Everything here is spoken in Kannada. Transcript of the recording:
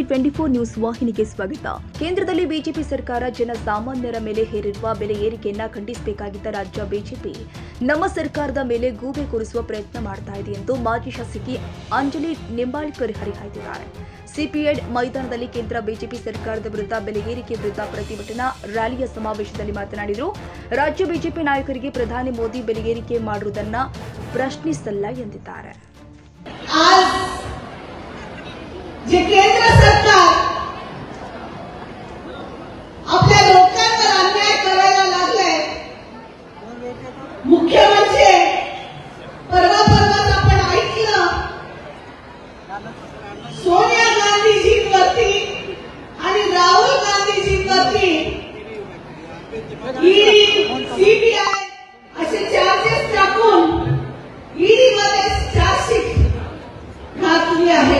ಟಿವಿ ಟ್ವೆಂಟಿ ಫೋರ್ ನ್ಯೂಸ್ ವಾಹಿನಿಗೆ ಸ್ವಾಗತ ಕೇಂದ್ರದಲ್ಲಿ ಬಿಜೆಪಿ ಸರ್ಕಾರ ಜನಸಾಮಾನ್ಯರ ಮೇಲೆ ಹೇರಿರುವ ಬೆಲೆ ಏರಿಕೆಯನ್ನ ಖಂಡಿಸಬೇಕಾಗಿದ್ದ ರಾಜ್ಯ ಬಿಜೆಪಿ ನಮ್ಮ ಸರ್ಕಾರದ ಮೇಲೆ ಗೂಬೆ ಕೂರಿಸುವ ಪ್ರಯತ್ನ ಮಾಡ್ತಾ ಇದೆ ಎಂದು ಮಾಜಿ ಶಾಸಕಿ ಅಂಜಲಿ ನಿಂಬಾಳ್ಕರ್ ಹರಿಹಾಯ್ದಿದ್ದಾರೆ ಸಿಪಿಎಡ್ ಮೈದಾನದಲ್ಲಿ ಕೇಂದ್ರ ಬಿಜೆಪಿ ಸರ್ಕಾರದ ವಿರುದ್ಧ ಬೆಲೆ ಏರಿಕೆ ವಿರುದ್ಧ ಪ್ರತಿಭಟನಾ ರ್ಯಾಲಿಯ ಸಮಾವೇಶದಲ್ಲಿ ಮಾತನಾಡಿದರು ರಾಜ್ಯ ಬಿಜೆಪಿ ನಾಯಕರಿಗೆ ಪ್ರಧಾನಿ ಮೋದಿ ಬೆಲೆ ಏರಿಕೆ ಮಾಡುವುದನ್ನ ಪ್ರಶ್ನಿಸಲ್ಲ ಎಂದಿದ್ದಾರೆ आज जे केंद्र मुख्य म्हणजे परवा परवाच आपण ऐकलं. सोनिया गांधीजींवरती आणि राहुल गांधीजींवरती ईडी सीबीआय असे चार्जेस टाकून ईडी मध्ये चार्जशीट घातली आहे